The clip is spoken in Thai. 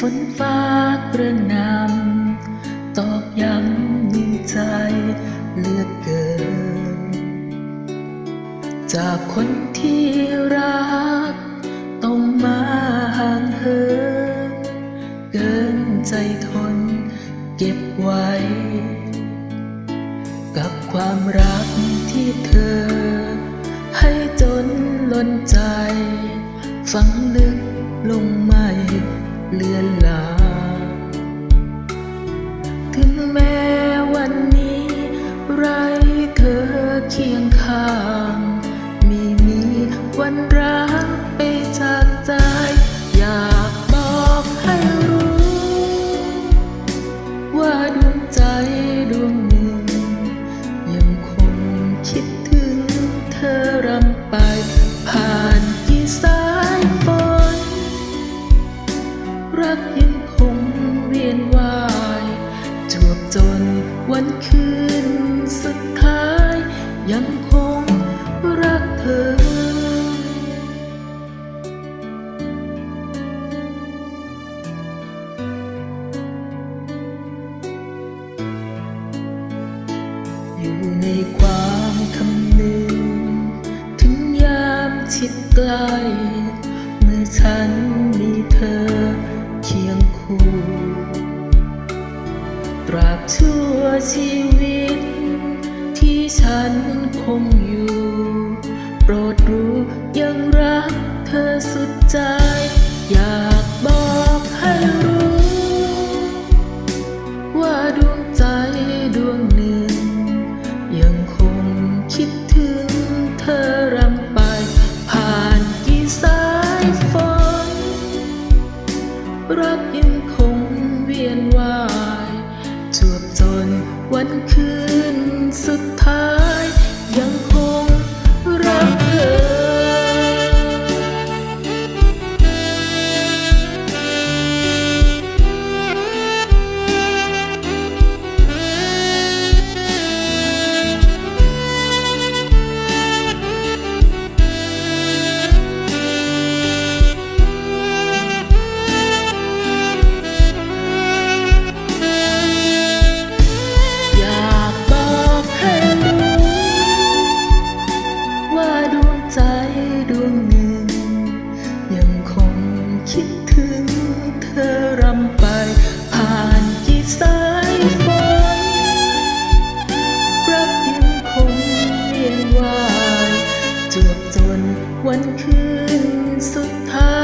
ฝนฟ้ากระนำตอกย้ำในใจเลือเกิน จากคนที่รัก ต้องมาห่างเหินเกินใจทนเก็บไว้ กับความรักที่เธอ ให้จนล้นใจ ฝังลึกลงไม่ เลือนลางถึงแม้ วันคืนสุดท้ายยังคงรักเธอ อยู่ในความคำนึง ถึงยามชิดใกล้ เมื่อฉันมีเธอเคียงคู่ ชีวิต ที่ฉันคงอยู่ โปรดรู้ยังรักเธอสุดใจ วันคืนสุดท้ายยังคงรักเธอ วันคืนสุดท้าย